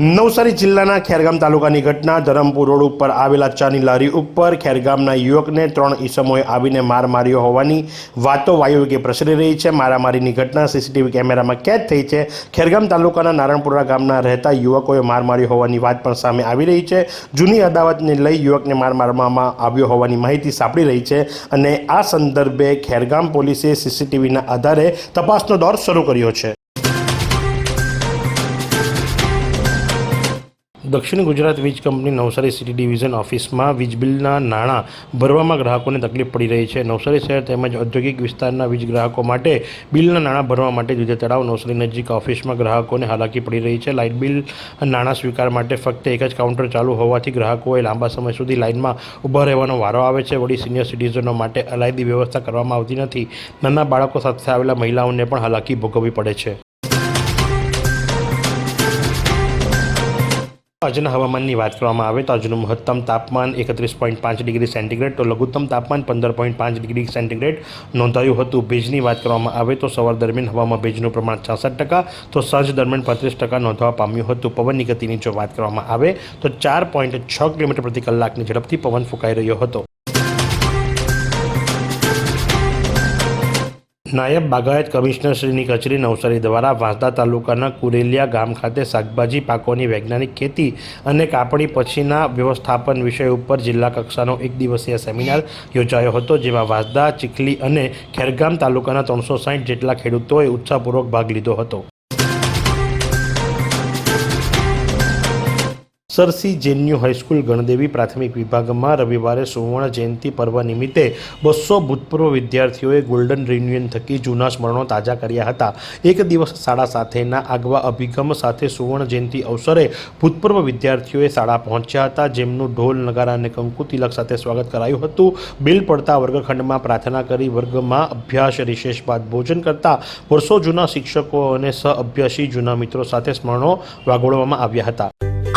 નવસારી જિલ્લાના ખેરગામ તાલુકાની ઘટના ધરમપુર રોડ ઉપર આવેલા ચાની લારી ઉપર ખેરગામના યુવકને ત્રણ ઈસમોએ આવીને માર માર્યો હોવાની વાતો વાયુવેગે પ્રસરી રહી છે. મારામારીની ઘટના સીસીટીવી કેમેરામાં કેદ થઈ છે. ખેરગામ તાલુકાના નારણપુરા ગામના રહેતા યુવકોએ માર માર્યો હોવાની વાત પણ સામે આવી રહી છે. જૂની અદાવતને લઈ યુવકને માર મારવામાં આવ્યો હોવાની માહિતી સાંપડી રહી છે અને આ સંદર્ભે ખેરગામ પોલીસે સીસીટીવીના આધારે તપાસનો દોર શરૂ કર્યો છે. દક્ષિણ ગુજરાત વીજ કંપની નવસારી સિટી ડિવિઝન ઓફિસમાં વીજ બિલના નાણાં ભરવામાં ગ્રાહકોને તકલીફ પડી રહી છે. નવસારી શહેર તેમજ ઔદ્યોગિક વિસ્તારના વીજ ગ્રાહકો માટે બિલના નાણાં ભરવા માટે જુદા તળાવ નવસારી નજીક ઓફિસમાં ગ્રાહકોને હાલાકી પડી રહી છે. લાઇટ બિલ નાણાં સ્વીકાર માટે ફક્ત એક જ કાઉન્ટર ચાલુ હોવાથી ગ્રાહકોએ લાંબા સમય સુધી લાઇનમાં ઊભા રહેવાનો વારો આવે છે. વળી સિનિયર સિટીઝનો માટે અલાયદી વ્યવસ્થા કરવામાં આવતી નથી. નાના બાળકો સાથે આવેલા મહિલાઓને પણ હાલાકી ભોગવવી પડે છે. આજના હવામાનની વાત કરવામાં આવે તો આજનું મહત્તમ તાપમાન એકત્રીસ પોઈન્ટ પાંચ ડિગ્રી સેન્ટીગ્રેડ, તો લઘુત્તમ તાપમાન પંદર પોઈન્ટ પાંચ ડિગ્રી સેન્ટીગ્રેડ નોંધાયું હતું. ભેજની વાત કરવામાં આવે તો સવાર દરમિયાન હવામાં ભેજનું પ્રમાણ છાસઠ ટકા, તો સાંજ દરમિયાન પાંત્રીસ ટકા નોંધવા પામ્યું હતું. પવનની ગતિની જો વાત કરવામાં આવે તો ચાર પોઈન્ટ છ કિલોમીટર પ્રતિ કલાકની ઝડપથી પવન ફૂંકાઈ રહ્યો હતો. નાયબ બાગાયત કમિશનર શ્રીની કચેરી નવસારી દ્વારા વાંસદા તાલુકાના કુરેલિયા ગામ ખાતે શાકભાજી પાકોની વૈજ્ઞાનિક ખેતી અને કાપણી પછીના વ્યવસ્થાપન વિષય ઉપર જિલ્લા કક્ષાનો એક દિવસીય સેમિનાર યોજાયો હતો, જેમાં વાંસદા, ચીખલી અને ખેરગામ તાલુકાના ત્રણસો સાઠ જેટલા ખેડૂતોએ ઉત્સાહપૂર્વક ભાગ લીધો હતો. સરસી જેન્યુ હાઈસ્કૂલ ગણદેવી પ્રાથમિક વિભાગમાં રવિવારે સુવર્ણ જયંતિ પર્વ નિમિત્તે બસો ભૂતપૂર્વ વિદ્યાર્થીઓએ ગોલ્ડન રિન્યુઅન થકી જૂના સ્મરણો તાજા કર્યા હતા. એક દિવસ શાળા સાથેના આગવા અભિગમ સાથે સુવર્ણ જયંતિ અવસરે ભૂતપૂર્વ વિદ્યાર્થીઓએ શાળા પહોંચ્યા હતા. જેમનું ઢોલ, નગારા અને કંકુ તિલક સાથે સ્વાગત કરાયું હતું. બિલ પડતા વર્ગખંડમાં પ્રાર્થના કરી વર્ગમાં અભ્યાસ, રિશેષ બાદ ભોજન કરતા વર્ષો જૂના શિક્ષકો અને સહ અભ્યાસી જૂના મિત્રો સાથે સ્મરણો વાગોળવામાં આવ્યા હતા.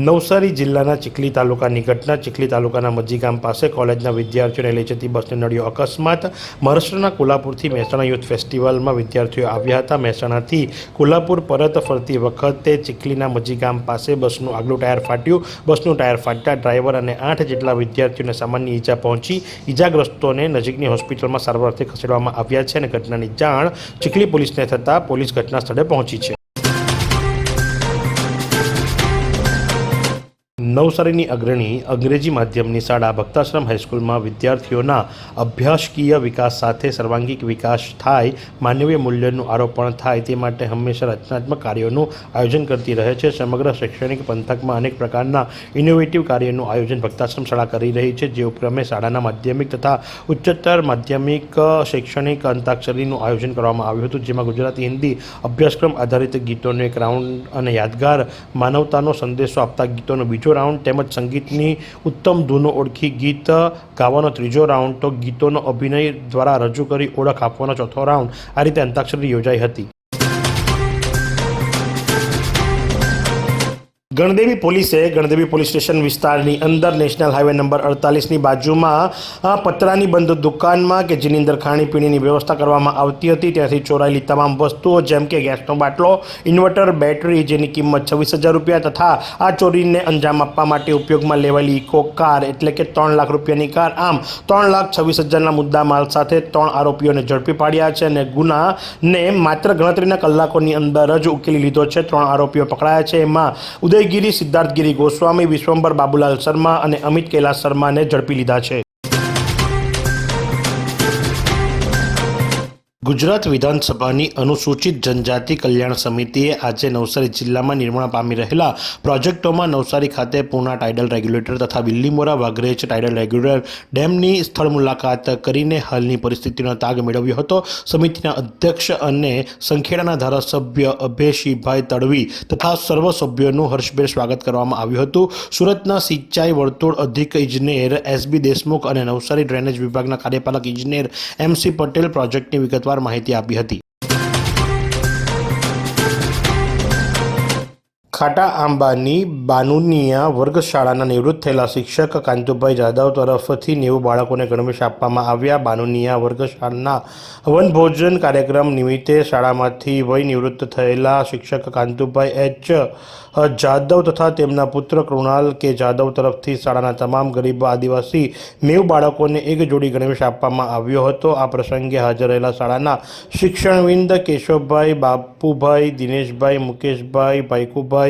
Navsari જિલ્લાના ચીખલી તાલુકાની ઘટના ચીખલી તાલુકાના મજી ગામ પાસે કોલેજના વિદ્યાર્થીઓને લઈ જતી બસને નડ્યો. અકસ્માત મહારાષ્ટ્રના કોલ્હાપુરથી મહેસાણા યુથ ફેસ્ટિવલમાં વિદ્યાર્થીઓ આવ્યા હતા. મહેસાણાથી કોલ્હાપુર પરત ફરતી વખતે ચીખલીના મજી ગામ પાસે બસનું આગલું ટાયર ફાટ્યું. બસનું ટાયર ફાટતા ડ્રાઈવર અને આઠ જેટલા વિદ્યાર્થીઓને સામાન્ય ઈજા પહોંચી. ઈજાગ્રસ્તોને નજીકની હોસ્પિટલમાં સારવારથી ખસેડવામાં આવ્યા છે અને ઘટનાની જાણ ચીખલી પોલીસને થતાં પોલીસ ઘટના સ્થળે પહોંચી છે. નવસારીની અગ્રણી અંગ્રેજી માધ્યમની શાળા ભક્તાશ્રમ હાઈસ્કૂલમાં વિદ્યાર્થીઓના અભ્યાસકીય વિકાસ સાથે સર્વાંગીક વિકાસ થાય, માનવીય મૂલ્યનું આરોપણ થાય તે માટે હંમેશા રચનાત્મક કાર્યોનું આયોજન કરતી રહે છે. સમગ્ર શૈક્ષણિક પંથકમાં અનેક પ્રકારના ઇનોવેટિવ કાર્યોનું આયોજન ભક્તાશ્રમ શાળા કરી રહી છે, જે ઉપક્રમે શાળાના માધ્યમિક તથા ઉચ્ચતર માધ્યમિક શૈક્ષણિક અંતાક્ષરીનું આયોજન કરવામાં આવ્યું હતું, જેમાં ગુજરાતી, હિન્દી અભ્યાસક્રમ આધારિત ગીતોનો એક રાઉન્ડ અને યાદગાર માનવતાનો સંદેશો આપતા ગીતોનો બીજો રાઉન્ડ તેમજ સંગીતની ઉત્તમ ધૂનો ઓળખી ગીત ગાવાનો ત્રીજો રાઉન્ડ તો ગીતોનો અભિનય દ્વારા રજૂ કરી ઓળખ આપવાનો ચોથો રાઉન્ડ આ રીતે અંતાક્ષરી યોજાઈ હતી. ગણદેવી પોલીસે ગણદેવી પોલીસ સ્ટેશન વિસ્તારની અંદર નેશનલ હાઈવે નંબર અડતાલીસની બાજુમાં પતરાની બંધ દુકાનમાં કે જેની અંદર ખાણીપીણીની વ્યવસ્થા કરવામાં આવતી હતી. ત્યાંથી ચોરાયેલી તમામ વસ્તુઓ જેમ કે ગેસનો બાટલો, ઇન્વર્ટર, બેટરી જેની કિંમત છવ્વીસ હજાર રૂપિયા તથા આ ચોરીને અંજામ આપવા માટે ઉપયોગમાં લેવાયેલી ઇકો કાર એટલે કે ત્રણ લાખ રૂપિયાની કાર. આમ, ત્રણ લાખ છવ્વીસ હજારના મુદ્દા માલ સાથે ત્રણ આરોપીઓને ઝડપી પાડ્યા છે અને ગુનાને માત્ર ગણતરીના કલાકોની અંદર જ ઉકેલી લીધો છે. ત્રણ આરોપીઓ પકડાયા છે. એમાં ઉદયગીરી સિદ્ધાર્થગીરી ગોસ્વામી વિશ્વંભર બાબુલાલ શર્મા અને અમિત કૈલાસ શર્માને ઝડપી લીધા છે. ગુજરાત વિધાનસભાની અનુસૂચિત જનજાતિ કલ્યાણ સમિતિએ આજે નવસારી જિલ્લામાં નિર્માણ પામી રહેલા પ્રોજેક્ટોમાં નવસારી ખાતે પૂર્ણા ટાઇડલ રેગ્યુલેટર તથા બિલ્લીમોરા વાઘરેજ ટાઇડલ રેગ્યુલેટર ડેમની સ્થળ મુલાકાત કરીને હાલની પરિસ્થિતિનો તાગ મેળવ્યો હતો. સમિતિના અધ્યક્ષ અને સંખેડાના ધારાસભ્ય અભયસિંહભાઈ તડવી તથા સર્વ સભ્યોનું હર્ષભેર સ્વાગત કરવામાં આવ્યું હતું. સુરતના સિંચાઈ વર્તુળ અધિક ઇજનેર એસબી દેશમુખ અને નવસારી ડ્રેનેજ વિભાગના કાર્યપાલક ઇજનેર એમસી પટેલ પ્રોજેક્ટની વિગતવાર માહિતી આપી હતી. ખાટા આંબાની બાનુનિયા વર્ગશાળાના નિવૃત્ત થયેલા શિક્ષક કાંતુભાઈ જાદવ તરફથી નેવું બાળકોને ગણવેશ આપવામાં આવ્યા. બાનુનિયા વર્ગશાળાના વનભોજન કાર્યક્રમ નિમિત્તે શાળામાંથી વય નિવૃત્ત થયેલા શિક્ષક કાંતુભાઈ એચ. જાદવ તથા તેમના પુત્ર કૃણાલ કે જાદવ તરફથી શાળાના તમામ ગરીબ આદિવાસી નેવું બાળકોને એક જોડી ગણવેશ આપવામાં આવ્યો હતો. આ પ્રસંગે હાજર રહેલા શાળાના શિક્ષણવિંદ કેશવભાઈ, બાપુભાઈ, દિનેશભાઈ, મુકેશભાઈ, ભાઈકુભાઈ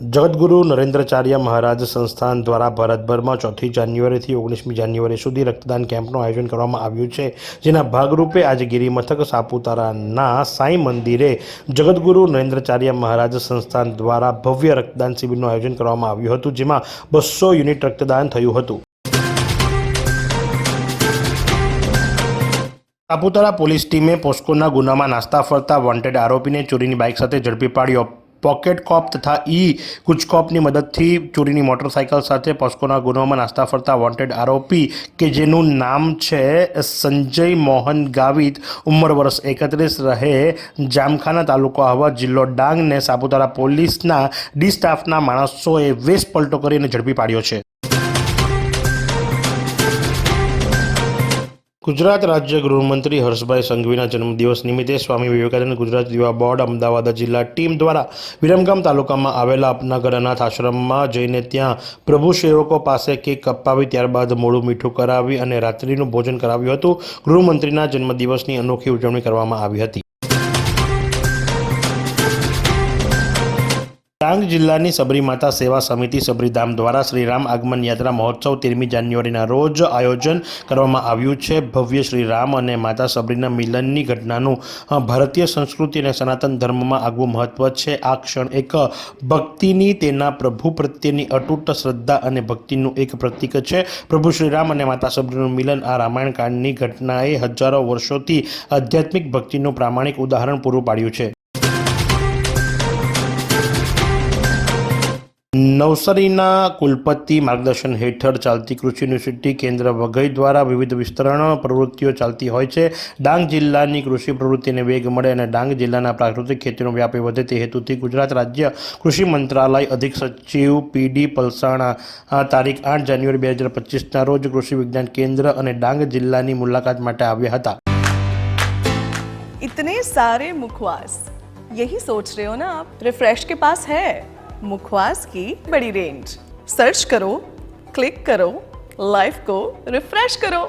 જગતગુરુ નરેન્દ્રચાર્ય મહારાજ સંસ્થાન દ્વારા ભારતભરમાં ચોથી જાન્યુઆરીથી ઓગણીસમી જાન્યુઆરી સુધી રક્તદાન કેમ્પનું આયોજન કરવામાં આવ્યું છે, જેના ભાગરૂપે આજે ગિરિમથક સાપુતારાના સાંઈ મંદિરે જગદગુરુ નરેન્દ્રચાર્ય મહારાજ સંસ્થાન દ્વારા ભવ્ય રક્તદાન શિબિરનું આયોજન કરવામાં આવ્યું હતું, જેમાં બસો યુનિટ રક્તદાન થયું હતું. સાપુતારા પોલીસ ટીમે પોસ્કોના ગુનામાં નાસ્તા ફરતા વોન્ટેડ આરોપીને ચોરીની બાઇક સાથે ઝડપી પાડ્યો પોકેટ કોપ તથા ઈ ગુજકોપની મદદથી ચોરીની મોટરસાયકલ સાથે પોસ્કોના ગુનામાં નાસ્તા ફરતા વોન્ટેડ આરોપી કે જેનું નામ છે સંજય મોહન ગાવિત, ઉંમર વર્ષ એકત્રીસ, રહે જામખાના તાલુકો આહવા જિલ્લો ડાંગને સાપુતારા પોલીસના ડી સ્ટાફના માણસોએ વેશ પલટો કરીને ઝડપી પાડ્યો છે. ગુજરાત રાજ્ય ગૃહમંત્રી હર્ષભાઈ સંઘવીના જન્મદિવસ નિમિત્તે સ્વામી વિવેકાનંદ ગુજરાત યુવા બોર્ડ અમદાવાદ જિલ્લા ટીમ દ્વારા વિરમગામ તાલુકામાં આવેલા અપનાગર અનાથ આશ્રમમાં જઈને ત્યાં પ્રભુ સેવકો પાસે કેક કપાવી ત્યારબાદ મોડું મીઠું કરાવી અને રાત્રિનું ભોજન કરાવ્યું હતું. ગૃહમંત્રીના જન્મદિવસની અનોખી ઉજવણી કરવામાં આવી હતી. ડાંગ જિલ્લાની સબરીમાતા સેવા સમિતિ સબરીધામ દ્વારા શ્રીરામ આગમન યાત્રા મહોત્સવ તેરમી જાન્યુઆરીના રોજ આયોજન કરવામાં આવ્યું છે. ભવ્ય શ્રીરામ અને માતા સબરીના મિલનની ઘટનાનું ભારતીય સંસ્કૃતિ અને સનાતન ધર્મમાં આગવું મહત્વ છે. આ ક્ષણ એક ભક્તિની તેના પ્રભુ પ્રત્યેની અતૂટ શ્રદ્ધા અને ભક્તિનું એક પ્રતીક છે. પ્રભુ શ્રીરામ અને માતા સબરીનું મિલન આ રામાયણ કાળની ઘટનાએ હજારો વર્ષોથી આધ્યાત્મિક ભક્તિનું પ્રામાણિક ઉદાહરણ પૂરું પાડ્યું છે. નવસારીના કુલપતિ માર્ગદર્શન હેઠળ ચાલતી કૃષિ યુનિવર્સિટી કેન્દ્ર વઘઈ દ્વારા વિવિધ વિસ્તરણ પ્રવૃત્તિઓ ચાલતી હોય છે ડાંગ જિલ્લાની કૃષિ પ્રવૃત્તિને વેગ મળે અને ડાંગ જિલ્લાના પ્રાકૃતિક ખેતીનો વ્યાપ વધે તે હેતુથી ગુજરાત રાજ્ય કૃષિ મંત્રાલય અધિક સચિવ પીડી પલસાણા આ તારીખ આઠ જાન્યુઆરી બે હજાર પચીસના રોજ કૃષિ વિજ્ઞાન કેન્દ્ર અને ડાંગ જિલ્લાની મુલાકાત માટે આવ્યા હતા इतने सारे मुखवास यही सोच रहे हो ना आप रिफ्रेश के पास है मुखवास की बड़ी रेंज सर्च करो क्लिक करो लाइफ को रिफ्रेश करो